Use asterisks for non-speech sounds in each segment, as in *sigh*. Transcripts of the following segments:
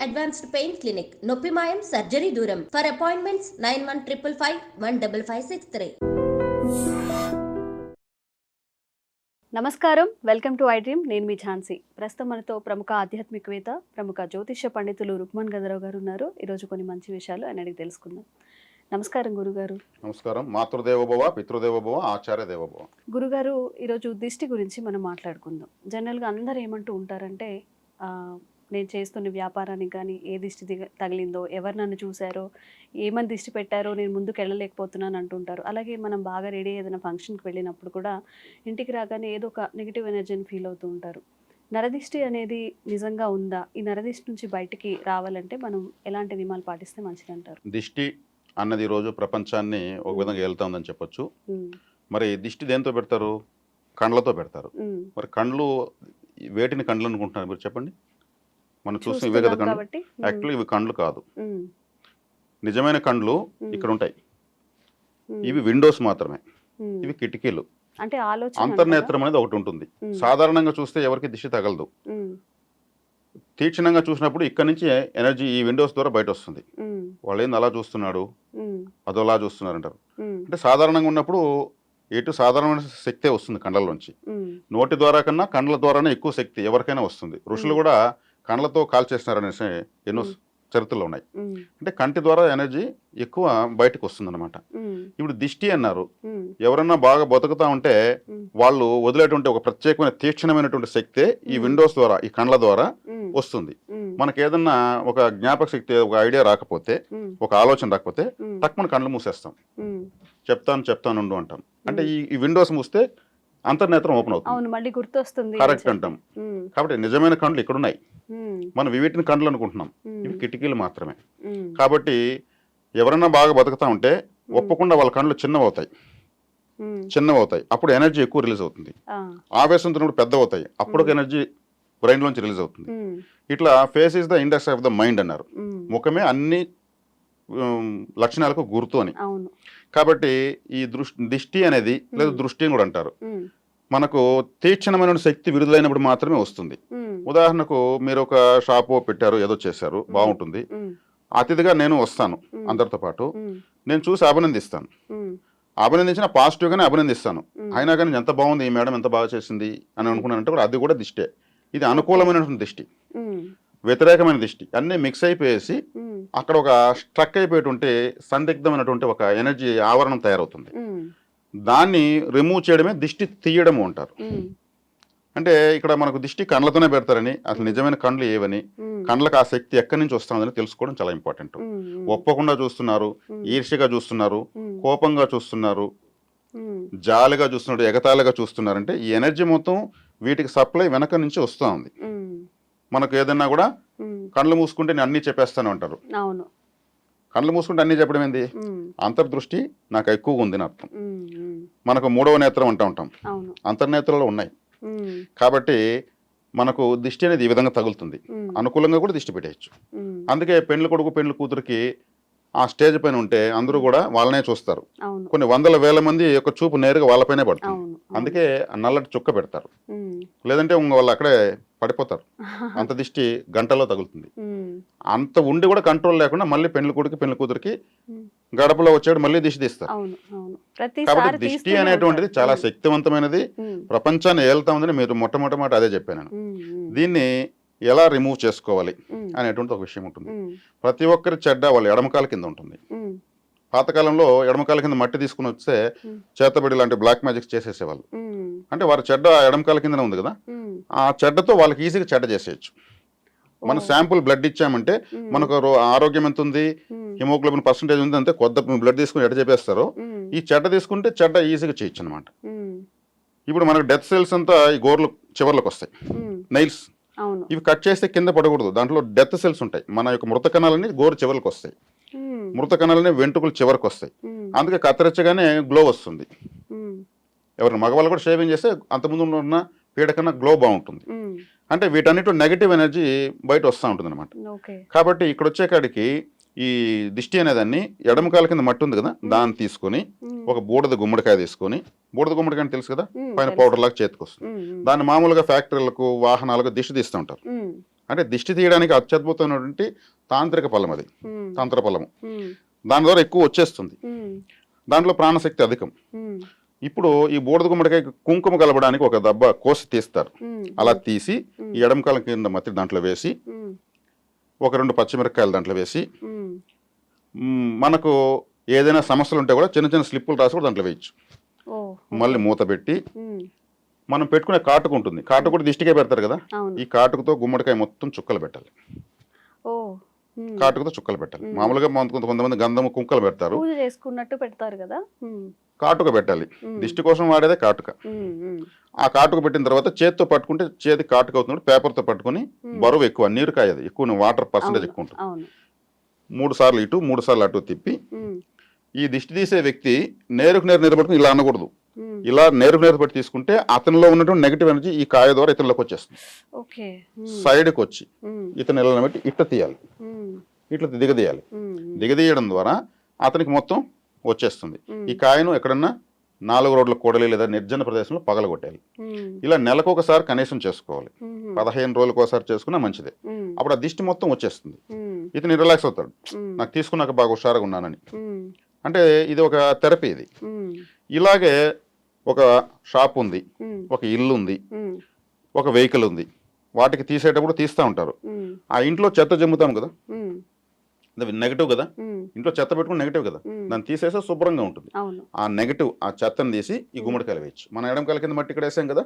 Advanced pain clinic నొప్పి మాయం surgery దూరం. For appointments nine one triple five one double five six three నమస్కారం. Welcome to I dream నేను మీ ఝాన్సీ. ప్రస్తుతం మనతో ప్రముఖ ఆధ్యాత్మికవేత్త ప్రముఖ జ్యోతిష్య పండితులు రుక్మణ్ గదరావు గారు ఉన్నారు. ఈరోజు కొన్ని మంచి విషయాలు ఆయన అడిగి తెలుసుకుందాం. నమస్కారం గురుగారు. నమస్కారం. మాతృదేవోభవ పితృదేవోభవ ఆచార్య దేవోభవ. గురుగారు ఈరోజు దిష్టి గురించి మనం మాట్లాడుకుందాం. జనరల్గా అందరూ ఏమంటూ ఉంటారంటే ఆ, నేను చేస్తున్న వ్యాపారానికి కానీ ఏ దిష్టి తగిలిందో ఎవరు నన్ను చూశారో ఏమని దిష్టి పెట్టారో నేను ముందుకు వెళ్ళలేకపోతున్నాను అంటుంటారు. అలాగే మనం బాగా రెడీ ఏదైనా ఫంక్షన్కి వెళ్ళినప్పుడు కూడా ఇంటికి రాగానే ఏదో ఒక నెగిటివ్ ఎనర్జీని ఫీల్ అవుతూ ఉంటారు. నరదిష్టి అనేది నిజంగా ఉందా? ఈ నరదిష్టి నుంచి బయటికి రావాలంటే మనం ఎలాంటి నియమాలు పాటిస్తే మంచిది అంటారు దిష్టి అన్నది ఈరోజు ప్రపంచాన్ని ఒక విధంగా వెళ్తుందని చెప్పొచ్చు. మరి దిష్టి దేంతో పెడతారు? కండ్లతో పెడతారు. మరి కండ్లు వేటిని కండ్లు అనుకుంటున్నారు మీరు చెప్పండి. మనం చూసిన ఇవే కదా కండ్లు యాక్చువల్లీ ఇవి కండ్లు కాదు. నిజమైన కండ్లు ఇక్కడ ఉంటాయి. ఇవి విండోస్ మాత్రమే. ఇవి కిటికీలు. అంటే అంతర్నేత్రం అనేది ఒకటి ఉంటుంది. సాధారణంగా చూస్తే ఎవరికి దిష్టి తగలదు. తీక్షణంగా చూసినప్పుడు ఇక్కడ నుంచి ఎనర్జీ ఈ విండోస్ ద్వారా బయట వస్తుంది. వాళ్ళు ఏంది అలా చూస్తున్నాడు? ఉమ్, అదోలా చూస్తున్నారు అంటారు ఉమ్, అంటే సాధారణంగా ఉన్నప్పుడు ఎటు సాధారణమైన శక్తే వస్తుంది కండలలోంచి నోటి ద్వారా కన్నా కండ్ల ద్వారానే ఎక్కువ శక్తి ఎవరికైనా వస్తుంది. ఋషులు కూడా కండ్లతో కాల్చేస్తున్నారనేసి ఎన్నో. చరిత్రలు ఉన్నాయి. అంటే కంటి ద్వారా ఎనర్జీ ఎక్కువ బయటకు వస్తుంది అనమాట ఉమ్, ఇప్పుడు దిష్టి అన్నారు. ఎవరన్నా బాగా బతుకుతా ఉంటే. వాళ్ళు వదిలేటువంటి ఒక ప్రత్యేకమైన తీక్షణమైనటువంటి శక్తే ఈ. విండోస్ ద్వారా ఈ కండ్ల ద్వారా వస్తుంది. మనకి ఏదన్నా ఒక జ్ఞాపక శక్తి ఒక ఐడియా రాకపోతే ఒక ఆలోచన రాకపోతే తక్కువ కళ్ళు మూసేస్తాం. చెప్తాను చెప్తాను ఉండు అంటాం. అంటే ఈ విండోస్ మూస్తే అంతర్నేత్రం ఓపెన్ అవుతుంది. అవును మళ్ళీ గుర్తొస్తుంది. కరెక్ట్ అంటాం. కాబట్టి నిజమైన కండ్లు ఇక్కడ ఉన్నాయి మనం వీటిని కండ్లు అనుకుంటున్నాం. ఇవి కిటికీలు మాత్రమే. కాబట్టి ఎవరన్నా బాగా బతుకుతా ఉంటే ఒప్పకుండా వాళ్ళ కళ్ళు చిన్నవవుతాయి. చిన్నవవుతాయి. అప్పుడు ఎనర్జీ ఎక్కువ రిలీజ్ అవుతుంది. ఆ, ఆవేశంతో పెద్ద అవుతాయి అప్పుడు. ఎనర్జీ బ్రెయిన్ లోంచి రిలీజ్ అవుతుంది. ఇట్లా face is the index of the mind అన్నారు. ముఖమే అన్ని లక్షణాలకు గుర్తు అని. కాబట్టి ఈ దృష్టి దిష్టి అనేది లేదా దృష్టి అని కూడా అంటారు. మనకు తీక్షణమైన శక్తి విడుదలైనప్పుడు మాత్రమే వస్తుంది. ఉదాహరణకు మీరు ఒక షాపు పెట్టారు ఏదో చేశారు బాగుంటుంది. అతిథిగా నేను వస్తాను అందరితో పాటు. నేను చూసి అభినందిస్తాను. అభినందించిన పాజిటివ్గానే అభినందిస్తాను. అయినా కానీ ఎంత బాగుంది ఈ మేడం ఎంత బాగా చేసింది అని అనుకున్నానంటే కూడా అది కూడా దిష్టే. ఇది అనుకూలమైనటువంటి దిష్టి. వ్యతిరేకమైన దిష్టి. అన్నీ మిక్స్ అయిపోయేసి అక్కడ ఒక స్ట్రక్ అయిపోయేటువంటి సందిగ్ధమైనటువంటి ఒక ఎనర్జీ ఆవరణం తయారవుతుంది. దాన్ని రిమూవ్ చేయడమే దిష్టి తీయడము అంటారు. అంటే ఇక్కడ మనకు దిష్టి కండ్లతోనే పెడతారని అసలు నిజమైన కండ్లు ఏవని కండ్లకు ఆ శక్తి ఎక్కడి నుంచి వస్తుందని తెలుసుకోవడం చాలా ఇంపార్టెంట్. ఒప్పకుండా చూస్తున్నారు ఈర్ష్యగా చూస్తున్నారు కోపంగా చూస్తున్నారు జాలిగా చూస్తున్నారు ఎగతాళిగా చూస్తున్నారంటే ఈ ఎనర్జీ మొత్తం వీటికి సప్లై వెనక నుంచి వస్తూ ఉంది. మనకు ఏదన్నా కూడా కళ్ళు మూసుకుంటే నేను అన్నీ చెప్పేస్తాను అంటారు. అవును. కళ్ళు మూసుకుంటే అన్నీ చెప్పడం ఏంది? అంతర్దృష్టి నాకు ఎక్కువగా ఉంది అర్థం. మనకు మూడవ నేత్రం అంటూ ఉంటాం. అంతర్నేత్రాలు ఉన్నాయి. కాబట్టి మనకు దిష్టి అనేది ఈ విధంగా తగులుతుంది. అనుకూలంగా కూడా దిష్టి పెట్టేయచ్చు. అందుకే పెండ్లి కొడుకు పెండ్లి కూతురికి ఆ స్టేజ్ పైన ఉంటే అందరూ కూడా వాళ్ళనే చూస్తారు. కొన్ని వందల వేల మంది యొక్క చూపు నేరుగా వాళ్ళపైనే పడుతుంది. అందుకే నల్లటి చుక్క పెడతారు. లేదంటే వాళ్ళు అక్కడే పడిపోతారు. *laughs* అంత దిష్టి గంటలో తగులుతుంది. అంత ఉండి కూడా కంట్రోల్ లేకుండా మళ్ళీ పెళ్ళి కొడుకు పెళ్ళి కూతురికి గడపలో వచ్చాడు మళ్ళీ దిష్టి తీస్తారు. కాబట్టి దిష్టి అనేటువంటిది. చాలా శక్తివంతమైనది. ప్రపంచాన్ని ఏళ్తా ఉందని మీరు మొట్టమొదటి మాట అదే చెప్పాను దీన్ని ఎలా రిమూవ్ చేసుకోవాలి అనేటువంటి ఒక విషయం ఉంటుంది. ప్రతి ఒక్కరి చెడ్డ వాళ్ళ ఎడమకాల కింద ఉంటుంది. పాతకాలంలో ఎడమకాల కింద మట్టి తీసుకుని వస్తే. చేతబడి లాంటి బ్లాక్ మ్యాజిక్స్ చేసేసేవాళ్ళు. అంటే వారి చెడ్డ ఎడమకాల కిందనే ఉంది కదా? ఆ చెడ్డతో వాళ్ళకి ఈజీగా చెడ్డ చేసేయచ్చు. మన. శాంపుల్ బ్లడ్ ఇచ్చామంటే మనకు ఆరోగ్యం ఎంత ఉంది హిమోగ్లోబిన్ పర్సంటేజ్ ఉంది అంతే కొద్ది బ్లడ్ తీసుకుని ఎడ చెప్పేస్తారో ఈ చెడ్డ తీసుకుంటే చెడ్డ ఈజీగా చేయొచ్చు అనమాట ఇప్పుడు మనకు డెత్ సెల్స్ అంతా ఈ గోర్లు చివర్లకు వస్తాయి. నైల్స్ ఇవి కట్ చేస్తే కింద పడకూడదు. దాంట్లో డెత్ సెల్స్ ఉంటాయి. మన యొక్క మృత కణాలని గోరు చివరికి వస్తాయి. మృత కణాలని వెంట్రుకలు చివరికి వస్తాయి. అందుకే కత్తిరించగానే గ్లో వస్తుంది. ఉమ్, ఎవరిని మగవాళ్ళు కూడా షేవింగ్ చేస్తే అంతకుముందు ఉన్న పీడ కన్నా గ్లో బాగుంటుంది. అంటే వీటన్నిటి నెగటివ్ ఎనర్జీ బయట వస్తూ ఉంటుంది అనమాట కాబట్టి ఇక్కడ వచ్చే కాడికి ఈ దిష్టి అనేదాన్ని ఎడమకాల కింద మట్టి ఉంది కదా దాన్ని తీసుకొని ఒక బూడిద గుమ్మడికాయ తీసుకొని బూడిద గుమ్మడికాయ అంటే తెలుసు కదా పైన. పౌడర్ లాగా చేతికి వస్తుంది. ఉమ్, ఉమ్, దాన్ని మామూలుగా ఫ్యాక్టరీలకు వాహనాలకు దిష్టి తీస్తూ ఉంటారు. అంటే దిష్టి తీయడానికి అత్యద్భుతమైనటువంటి తాంత్రిక ఫలం అది. తంత్ర ఫలము. దాని ద్వారా ఎక్కువ వచ్చేస్తుంది. దాంట్లో ప్రాణశక్తి అధికం. ఇప్పుడు ఈ బూడిద గుమ్మడికాయ కుంకుమ కలపడానికి ఒక దెబ్బ కోసి తీస్తారు. అలా తీసి ఈ ఎడమకాల కింద మధ్య దాంట్లో వేసి ఒక రెండు పచ్చిమిరపకాయలు దాంట్లో వేసి మనకు ఏదైనా సమస్యలు ఉంటే కూడా చిన్న చిన్న స్లిప్పులు రాసి కూడా దాంట్లో వేయచ్చు. మళ్ళీ మూత పెట్టి మనం పెట్టుకునే కాటుకు ఉంటుంది. కాటుకు కూడా దిష్టికే పెడతారు కదా? ఈ కాటుకుతో గుమ్మడికాయ మొత్తం చుక్కలు పెట్టాలి. కాటుకుతో చుక్కలు పెట్టాలి. మామూలుగా కొంతమంది గంధము కుంకలు పెడతారు. చేసుకున్నట్టు పెడతారు కదా? కాటుక పెట్టాలి. దిష్టి కోసం వాడేదే కాటుక. ఆ కాటుక పెట్టిన తర్వాత చేతితో పట్టుకుంటే చేతి కాటుక అవుతుంది పేపర్తో పట్టుకుని బరువు ఎక్కువ నీరు కాయదు. ఎక్కువ వాటర్ పర్సంటేజ్ ఎక్కువ ఉంటుంది. మూడు సార్లు ఇటు మూడు సార్లు అటు తిప్పి ఈ దిష్టి తీసే వ్యక్తి నేరుకు నేరు నిలబడుకుని ఇలా అనకూడదు. ఇలా నేరుకు నేరు పెట్టి తీసుకుంటే అతనిలో ఉన్నటువంటి నెగిటివ్ ఎనర్జీ ఈ కాయ ద్వారా ఇతనిలోకి వచ్చేస్తుంది. సైడ్కి వచ్చి ఇతను ఇలా పెట్టి ఇట్ట తీయాలి. ఇట్లా దిగదీయాలి దిగదీయడం ద్వారా అతనికి మొత్తం వచ్చేస్తుంది. ఈ కాయను ఎక్కడన్నా నాలుగు రోడ్ల కూడలి లేదా నిర్జన ప్రదేశంలో పగలగొట్టాలి ఇలా నెలకు ఒకసారి కనీసం చేసుకోవాలి. ఉమ్, పదహైదు రోజులకు ఒకసారి చేసుకున్నా మంచిదే. అప్పుడు ఆ దిష్టి మొత్తం వచ్చేస్తుంది. ఇతను రిలాక్స్ అవుతాడు. నాకు తీసుకున్నాక బాగా హుషారుగా ఉన్నానని. అంటే ఇది ఒక థెరపీ ఇది. ఇలాగే ఒక షాప్ ఉంది ఒక ఇల్లు ఉంది ఒక వెహికల్ ఉంది. వాటికి తీసేటప్పుడు తీస్తూ ఉంటారు. ఆ ఇంట్లో చెత్త జమ్ముతాం కదా. నెగిటివ్ కదా? ఇంట్లో చెత్త పెట్టుకుని నెగిటివ్ కదా. దాన్ని తీసేస్తే శుభ్రంగా ఉంటుంది. ఆ నెగిటివ్ ఆ చెత్తను తీసి ఈ గుమ్మడికాయలు వేయచ్చు. మన ఎడంకాయల కింద మట్టి ఇక్కడ వేసాం కదా?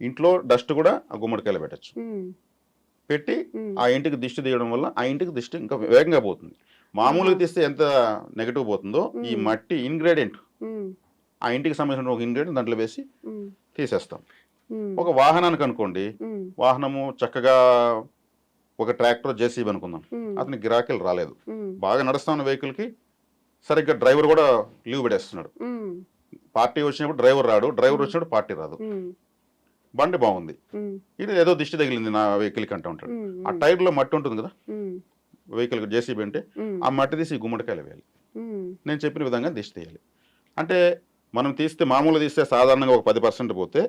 ఇంట్లో డస్ట్ కూడా ఆ గుమ్మడికాయలు పెట్టచ్చు. పెట్టి ఆ ఇంటికి దిష్టి తీయడం వల్ల ఆ ఇంటికి దిష్టి ఇంకా వేగంగా పోతుంది. మామూలుగా తీస్తే ఎంత నెగిటివ్ పోతుందో ఈ మట్టి ఇంగ్రీడియంట్ ఆ ఇంటికి సంబంధించిన ఒక ఇంగ్రీడియంట్ దాంట్లో వేసి తీసేస్తాం. ఒక వాహనానికి అనుకోండి. వాహనము చక్కగా ఒక ట్రాక్టర్ జేసీబీ అనుకుందాం. ఉమ్, అతనికి గిరాకీలు రాలేదు. బాగా నడుస్తా ఉన్న వెహికల్కి. సరిగ్గా డ్రైవర్ కూడా లీవ్ పెట్టేస్తున్నాడు. పార్టీ వచ్చినప్పుడు డ్రైవర్ రాడు డ్రైవర్ వచ్చినప్పుడు పార్టీ రాదు. బండి బాగుంది. ఇది ఏదో దిష్టి తగిలింది నా వెహికల్కి అంటూ ఉంటాడు. ఆ టైర్లో మట్టి ఉంటుంది కదా? వెహికల్కి జేసీబీ అంటే ఆ మట్టి తీసి గుమ్మడికాయలు వేయాలి. నేను చెప్పిన విధంగా దిష్టి తీయాలి. అంటే మనం తీస్తే మామూలు తీస్తే సాధారణంగా ఒక పది పర్సెంట్ పోతే.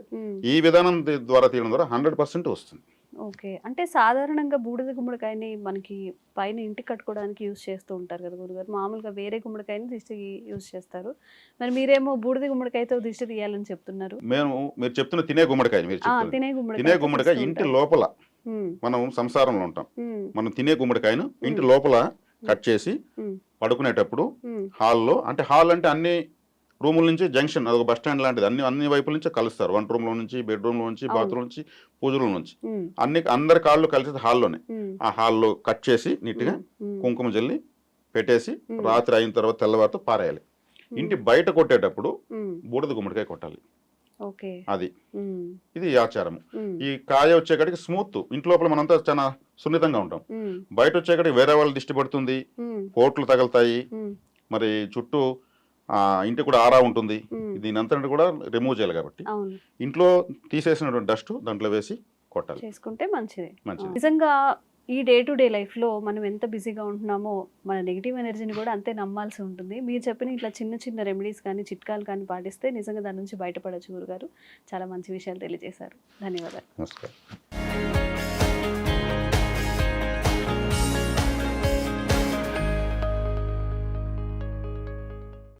ఈ విధానం ద్వారా తీయడం ద్వారా హండ్రెడ్ పర్సెంట్ వస్తుంది. ఓకే. అంటే సాధారణంగా బూడిద గుమ్మడికాయని మనకి పైన ఇంటికి కట్టుకోవడానికి యూజ్ చేస్తూ ఉంటారు కదా గురుగారు. మామూలుగా వేరే గుమ్మడికాయని దిష్టికి యూజ్ చేస్తారు. మరి మీరేమో బూడిద గుమ్మడికాయతో దిష్టి తీయాలని చెప్తున్నారు. మేము మీరు చెప్తున్న తినే గుమ్మడికాయ మీరు తినే గుమ్మడికాయ తినే గుమ్మడికాయ ఇంటి లోపల మనం సంసారంలో ఉంటాం. మనం తినే గుమ్మడికాయను ఇంటి లోపల కట్ చేసి పడుకునేటప్పుడు హాల్లో అంటే హాల్ అంటే అన్ని రూముల నుంచి జంక్షన్ అదొక బస్ స్టాండ్ లాంటిది. అన్ని అన్ని వైపుల నుంచి కలుస్తారు. వంట రూమ్లో నుంచి బెడ్రూమ్లో నుంచి. బాత్రూమ్ నుంచి పూజల నుంచి. అన్ని అందరి కాళ్ళు కలిసి హాల్లోనే. ఆ హాల్లో కట్ చేసి నీట్గా ఉమ్, కుంకుమ జల్లి పెట్టేసి. రాత్రి అయిన తర్వాత తెల్లవారితో పారేయాలి. ఇంటి బయట కొట్టేటప్పుడు బూడిద గుమ్మడికాయ కొట్టాలి. ఓకే. అది. ఇది ఆచారం ఈ కాయ వచ్చేకాడికి స్మూత్. ఇంటి లోపల మనంతా చాలా సున్నితంగా ఉంటాం. బయట వచ్చేకాడికి వేరే వాళ్ళు దిష్టి పడుతుంది. కోట్లు తగులుతాయి. మరి చుట్టూ ఇంటి కూడా ఆరా ఉంటుంది. దీని అంతా కూడా రిమూవ్ చేయాలి కాబట్టి. ఇంట్లో తీసేసినటువంటి డస్ట్ దాంట్లో వేసి కొట్టాలి. చేసుకుంటే మంచిది. మంచిది. నిజంగా ఈ డే టు డే లైఫ్లో మనం ఎంత బిజీగా ఉంటున్నామో మన నెగిటివ్ ఎనర్జీని కూడా అంతే నమ్మాల్సి ఉంటుంది. మీరు చెప్పిన ఇట్లా చిన్న చిన్న రెమెడీస్ కానీ చిట్కాలు కానీ పాటిస్తే నిజంగా దాని నుంచి బయటపడచ్చు గురుగారు. చాలా మంచి విషయాలు తెలియజేశారు. ధన్యవాదాలు. నమస్కారం.